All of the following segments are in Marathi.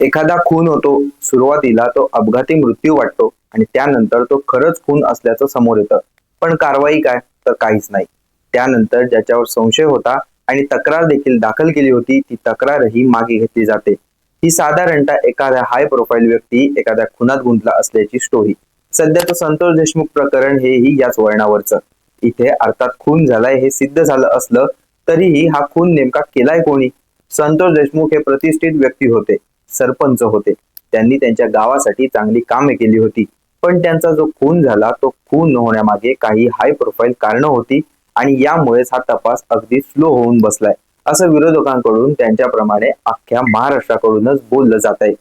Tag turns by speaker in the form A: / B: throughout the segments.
A: एखादा खून होतो सुरुवातीला तो अपघाती मृत्यू वाटतो आणि त्यानंतर तो खरंच खून असल्याचं समोर येतं. पण कारवाई काय? तर काहीच नाही. त्यानंतर ज्याच्यावर संशय होता आणि तक्रार देखील दाखल केली होती ती तक्रारही मागे घेतली जाते. ही साधारणतः एखाद्या हाय प्रोफाईल व्यक्ती एखाद्या खुनात गुंतला असल्याची स्टोरी सध्याचं संतोष देशमुख प्रकरण हेही याच वळणावरचं. इथे अर्थात खून झालाय हे सिद्ध झालं असलं तरीही हा खून नेमका केलाय कोणी? संतोष देशमुख हे प्रतिष्ठित व्यक्ती होते. सरपंच होते. त्यांनी त्यांच्या गावासाठी चांगली कामे केली होती. पण त्यांचा जो खून झाला तो खून होण्यामागे काही हाय प्रोफाईल कारणं होती आणि यामुळेच हा तपास अगदी स्लो होऊन बसलाय. असं विरोधकांकडून त्यांच्याप्रमाणे अख्ख्या महाराष्ट्राकडूनच बोललं जात आहे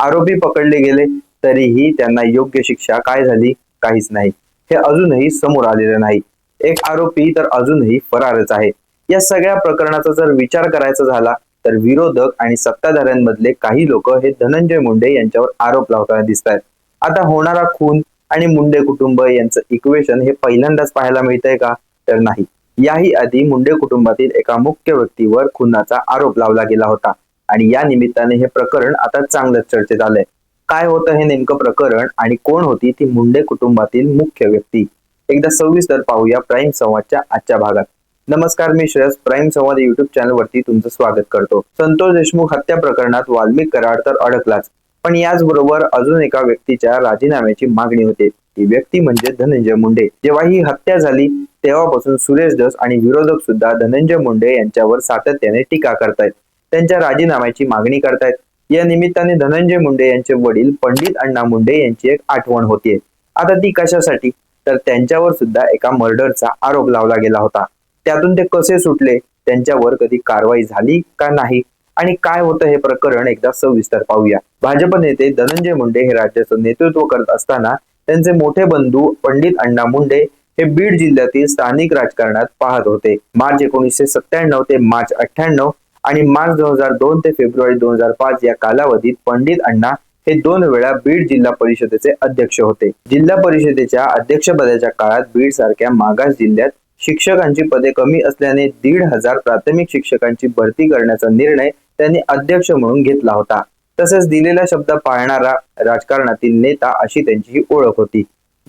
A: आरोपी पकडले गेले तरीही त्यांना योग्य शिक्षा काय झाली? काहीच नाही. हे अजूनही समोर आलेलं नाही. एक आरोपी तर अजूनही फरारच आहे. या सगळ्या प्रकरणाचा जर विचार करायचा झाला तर विरोधक आणि सत्ताधाऱ्यांमधले काही लोक हे धनंजय मुंडे यांच्यावर आरोप लावताना दिसत आहेत आता होणारा खून आणि मुंडे कुटुंब यांचं इक्वेशन हे पहिल्यांदाच पाहायला मिळतंय का? तर नाही. याही आधी मुंडे कुटुंबातील एका मुख्य व्यक्तीवर खुनाचा आरोप लावला गेला होता. आणि या निमित्ताने हे प्रकरण आता चांगलंच चर्चेत आलंय. काय होतं हे नेमकं प्रकरण आणि कोण होती ती मुंडे कुटुंबातील मुख्य व्यक्ती? एकदा सविस्तर पाहूया प्राईम संवादच्या आजच्या भागात. नमस्कार मी Shreyas. Prime Samvad YouTube channel वरती तुमचं स्वागत करतो. संतोष देशमुख हत्या प्रकरणात वाल्मिक कराड तर अडकलाच. पण याचबरोबर अजून एका व्यक्तीच्या राजीनाम्याची मागणी होते. ती व्यक्ती म्हणजे धनंजय मुंडे. जेव्हा ही हत्या झाली तेव्हापासून सुरेश दस आणि विरोधक सुद्धा धनंजय मुंडे यांच्यावर सातत्याने टीका करतायत. त्यांच्या राजीनाम्याची मागणी करतायत. या निमित्ताने धनंजय मुंडे यांचे वडील पंडित अण्णा मुंडे यांची एक आठवण होतीये. आता ती कशासाठी? तर त्यांच्यावर सुद्धा एका मर्डरचा आरोप लावला गेला होता. त्यातून ते कसे सुटले? त्यांच्यावर कधी कारवाई झाली का नाही? आणि काय होतं हे प्रकरण एकदा सविस्तर पाहूया. भाजप नेते धनंजय मुंडे हे राज्याचं नेतृत्व करत असताना त्यांचे मोठे बंधू पंडित अण्णा मुंडे हे बीड जिल्ह्यातील स्थानिक राजकारणात पाहत होते. मार्च एकोणीसशे सत्त्याण्णव ते मार्च अठ्ठ्याण्णव आणि मार्च दोन हजार दोन ते फेब्रुवारी दोन हजार पाच या कालावधीत पंडित अण्णा हे दोन वेळा बीड जिल्हा परिषदेचे अध्यक्ष होते. जिल्हा परिषदेच्या अध्यक्षपदाच्या काळात बीड सारख्या मागास जिल्ह्यात शिक्षकांची पदे कमी असल्याने दीड हजार प्राथमिक शिक्षकांची भरती करण्याचा निर्णय त्यांनी अध्यक्ष म्हणून घेतला होता. तसेच दिलेला शब्द पाळणारा राजकारणातील नेता अशी त्यांची ही ओळख होती.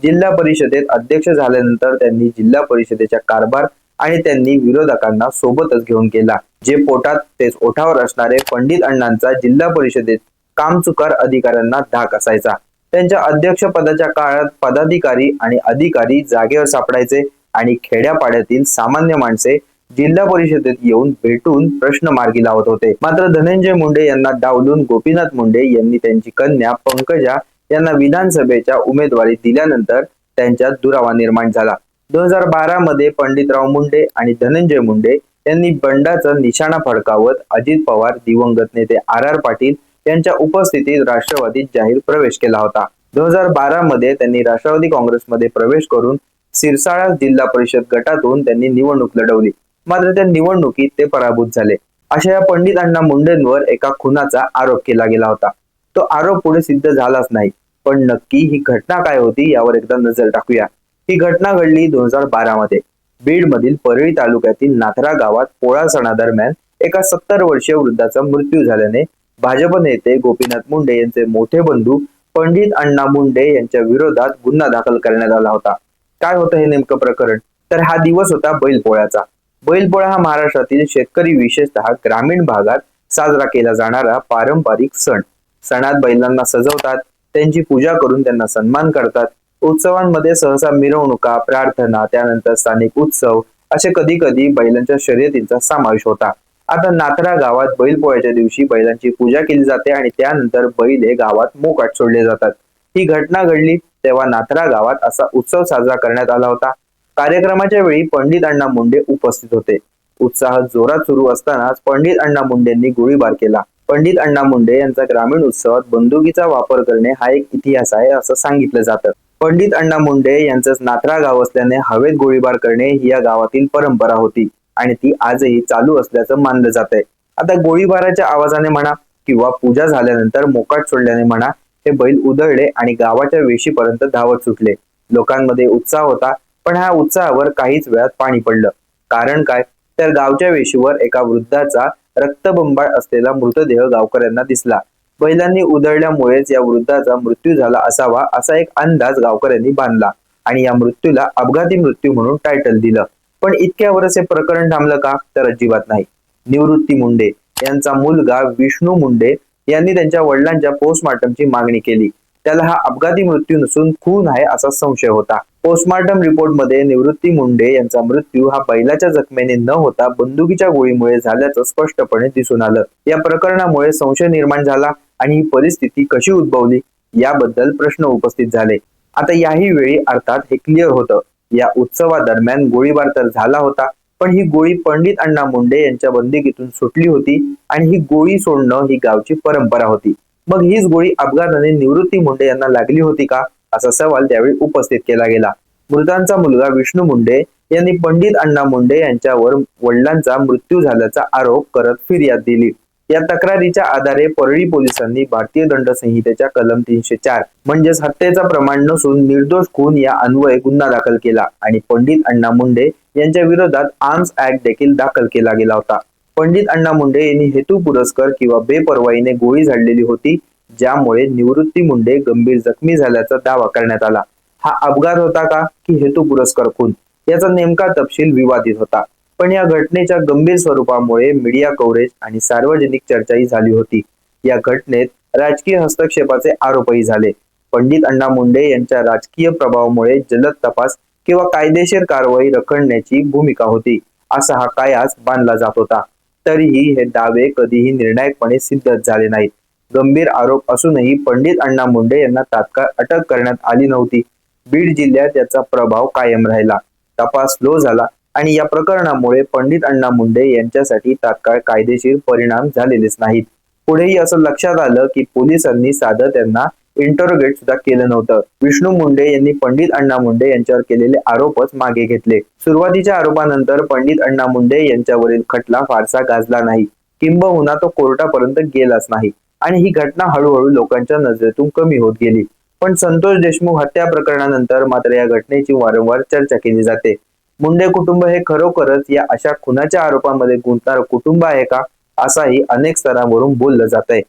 A: जिल्हा परिषदेत अध्यक्ष झाल्यानंतर त्यांनी जिल्हा परिषदेच्या कारभार आणि त्यांनी विरोधकांना सोबतच घेऊन केला जे पोटात तेच ओठावर असणारे पंडित अण्णांचा जिल्हा परिषदेत कामचुकार अधिकाऱ्यांना धाक असायचा. त्यांच्या अध्यक्ष पदाच्या काळात पदाधिकारी आणि अधिकारी जागेवर सापडायचे. आणि खेड्यापाड्यातील सामान्य माणसे जिल्हा परिषदेत येऊन भेटून प्रश्न मार्गी लावत होते. मात्र धनंजय मुंडे यांना डावलून गोपीनाथ मुंडे यांनी त्यांची कन्या पंकजा यांना विधानसभेच्या उमेदवारी दिल्यानंतर त्यांच्यात दुरावा निर्माण झाला. दोन हजार बारा मध्ये पंडितराव मुंडे आणि धनंजय मुंडे यांनी बंडाचा निशाणा फडकावत अजित पवार दिवंगत नेते आर आर पाटील यांच्या उपस्थितीत राष्ट्रवादीत जाहीर प्रवेश केला होता. दोन हजार बारा मध्ये त्यांनी राष्ट्रवादी काँग्रेसमध्ये प्रवेश करून सिरसाळा जिल्हा परिषद गटातून त्यांनी निवडणूक लढवली. मात्र त्या निवडणुकीत ते पराभूत झाले. अशा या पंडित अण्णा मुंडेंवर एका खुनाचा आरोप केला गेला होता. तो आरोप पुढे सिद्ध झालाच नाही. पण नक्की ही घटना काय होती यावर एकदा नजर टाकूया. ही घटना घडली दोन हजार बारा मध्ये. बीड मधील परळी तालुक्यातील नाथरा गावात पोळा सणादरम्यान एका सत्तर वर्षीय वृद्धाचा मृत्यू झाल्याने भाजप नेते गोपीनाथ मुंडे यांचे मोठे बंधू पंडित अण्णा मुंडे यांच्या विरोधात गुन्हा दाखल करण्यात आला होता. काय होतं हे नेमकं प्रकरण? तर हा दिवस होता बैलपोळ्याचा. बैलपोळा हा महाराष्ट्रातील शेतकरी विशेषतः ग्रामीण भागात साजरा केला जाणारा पारंपरिक सण. सणात बैलांना सजवतात त्यांची पूजा करून त्यांना सन्मान करतात. उत्सवांमध्ये सहसा मिरवणुका प्रार्थना त्यानंतर स्थानिक उत्सव असे कधी कधी बैलांच्या शर्यतींचा समावेश होता. आता नात्रा गावात बैलपोळ्याच्या दिवशी बैलांची पूजा केली जाते आणि त्यानंतर बैल हे गावात मोकाट सोडले जातात. ही घटना घडली तेव्हा नाथरा गावात असा उत्सव साजरा करण्यात आला होता. कार्यक्रमाच्या वेळी पंडित अण्णा मुंडे उपस्थित होते. उत्साह जोरात सुरू असतानाच पंडित अण्णा मुंडेंनी गोळीबार केला. पंडित अण्णा मुंडे यांचा ग्रामीण उत्सवात बंदुकीचा वापर करणे हा एक इतिहास आहे असं सांगितलं जातं. पंडित अण्णा मुंडे यांचं नाथरा गाव असल्याने हवेत गोळीबार करणे ही या गावातील परंपरा होती आणि ती आजही चालू असल्याचं मानलं जात आहे आता गोळीबाराच्या आवाजाने म्हणा किंवा पूजा झाल्यानंतर मोकाट सोडल्याने म्हणा हे बैल उधळले आणि गावाच्या वेशीपर्यंत धावत सुटले. लोकांमध्ये उत्साह होता पण ह्या उत्साहावर काहीच वेळात पाणी पडलं. कारण काय? तर गावच्या वेशीवर एका वृद्धाचा रक्तबंबाळ असलेला मृतदेह गावकऱ्यांना दिसला. बैलांनी उधळल्यामुळेच या वृद्धाचा मृत्यू झाला असावा असा एक अंदाज गावकऱ्यांनी बांधला आणि या मृत्यूला अपघाती मृत्यू म्हणून टायटल दिलं. पण इतक्यावरच हे प्रकरण थांबलं का? तर अजिबात नाही. निवृत्ती मुंडे यांचा मुलगा विष्णू मुंडे यांनी त्यांच्या वडिलांच्या पोस्टमार्टमची मागणी केली. त्याला हा अपघाती मृत्यू नसून खून आहे असा संशय होता. पोस्टमार्टम रिपोर्टमध्ये निवृत्ती मुंडे यांचा मृत्यू हा बैलाच्या जखमेने न होता बंदुकीच्या गोळीमुळे झाल्याचं स्पष्टपणे दिसून आलं. या प्रकरणामुळे संशय निर्माण झाला आणि ही परिस्थिती कशी उद्भवली याबद्दल प्रश्न उपस्थित झाले. आता याही वेळी अर्थात हे क्लिअर होतं. या उत्सवादरम्यान गोळीबार तर झाला होता पण ही गोळी पंडित अण्णा मुंडे यांच्या बंदुकीतून सुटली होती आणि ही गोळी सोडणं ही गावची परंपरा होती. मग हीच गोळी अपघाताने निवृत्ती मुंडे यांना लागली होती का? असा सवाल त्यावेळी उपस्थित केला गेला. मृतांचा मुलगा विष्णू मुंडे यांनी पंडित अण्णा मुंडे यांच्यावर वडिलांचा मृत्यू झाल्याचा आरोप करत फिर्याद दिली. या तक्रारीच्या आधारे परळी पोलिसांनी भारतीय दंड संहितेच्या कलम तीनशे चार म्हणजेच हत्येचा प्रमाण नसून निर्दोष खून या अन्वये गुन्हा दाखल केला आणि पंडित अण्णा मुंडे यांच्या विरोधात आर्म्स ऍक्ट देखील दाखल केला गेला होता. पंडित अण्णा मुंडे यांनी हेतू पुरस्कर किंवा बेपरवाईने गोळी झाडलेली होती ज्यामुळे निवृत्ती मुंडे गंभीर जखमी झाल्याचा दावा करण्यात आला. हा अपघात होता का? की हेतू पुरस्कर खून? याचा नेमका तपशील विवादित होता. पण या घटनेच्या गंभीर स्वरूपामुळे मीडिया कव्हरेज आणि सार्वजनिक चर्चाही झाली होती. या घटनेत राजकीय हस्तक्षेपाचे आरोपही झाले. पंडित अण्णा मुंडे यांच्या राजकीय प्रभावामुळे जलद तपास किंवा कायदेशीर कारवाई रखडण्याची भूमिका होती असा हा कायास बांधला जात होता. तरीही हे दावे कधीही निर्णायकपणे सिद्धच झाले नाहीत. गंभीर आरोप असूनही पंडित अण्णा मुंडे यांना तात्काळ अटक करण्यात आली नव्हती. बीड जिल्ह्यात याचा प्रभाव कायम राहिला. तपास स्लो झाला आणि या प्रकरणामुळे पंडित अण्णा मुंडे यांच्यासाठी तात्काळ कायदेशीर परिणाम झालेलेच नाहीत. पुढेही असं लक्षात आलं की पोलिसांनी साधं त्यांना इंटरोगेट सुद्धा केलं नव्हतं. विष्णू मुंडे यांनी पंडित अण्णा मुंडे यांच्यावर केलेले आरोपच मागे घेतले. सुरुवातीच्या आरोपानंतर पंडित अण्णा मुंडे यांच्यावरील खटला फारसा गाजला नाही. किंबहुना तो कोर्टापर्यंत गेलाच नाही. आणि ही घटना हळूहळू लोकांच्या नजरेतून कमी होत गेली. पण संतोष देशमुख हत्या प्रकरणानंतर मात्र या घटनेची वारंवार चर्चा केली जाते. मुंडे कुटुंब हे खरोखरच या अशा खुनाच्या आरोपांमध्ये गुंतणार कुटुंब आहे का? असाही अनेक स्तरांवरून बोललं जात आहे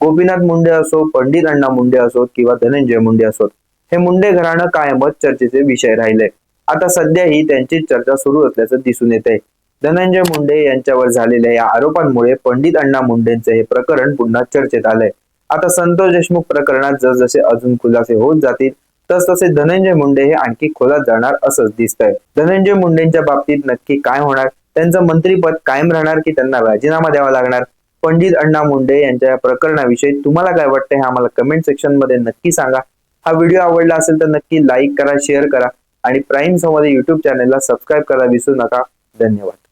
A: गोपीनाथ मुंडे असो पंडित अण्णा मुंडे असोत किंवा धनंजय मुंडे असोत हे मुंडे घराणं कायमच चर्चेचे विषय राहिले आता सध्याही त्यांची चर्चा सुरू असल्याचं दिसून येत आहे धनंजय मुंडे यांच्यावर झालेल्या या आरोपांमुळे पंडित अण्णा मुंडेंचे हे प्रकरण पुन्हा चर्चेत आलंय. आता संतोष देशमुख प्रकरणात जसजसे अजून खुलासे होत जातील तस तसे धनंजय मुंडे हे आणखी खोलात जाणार असंच दिसतंय. धनंजय मुंडेंच्या बाबतीत नक्की काय होणार? त्यांचं मंत्रीपद कायम राहणार की त्यांना राजीनामा द्यावा लागणार? पंडित अण्णा मुंडे यांच्या या प्रकरणाविषयी तुम्हाला काय वाटतं हे आम्हाला कमेंट सेक्शनमध्ये नक्की सांगा. हा व्हिडिओ आवडला असेल तर नक्की लाईक करा शेअर करा आणि प्राईम संवाद युट्यूब चॅनेलला सबस्क्राईब करा विसरू नका. धन्यवाद.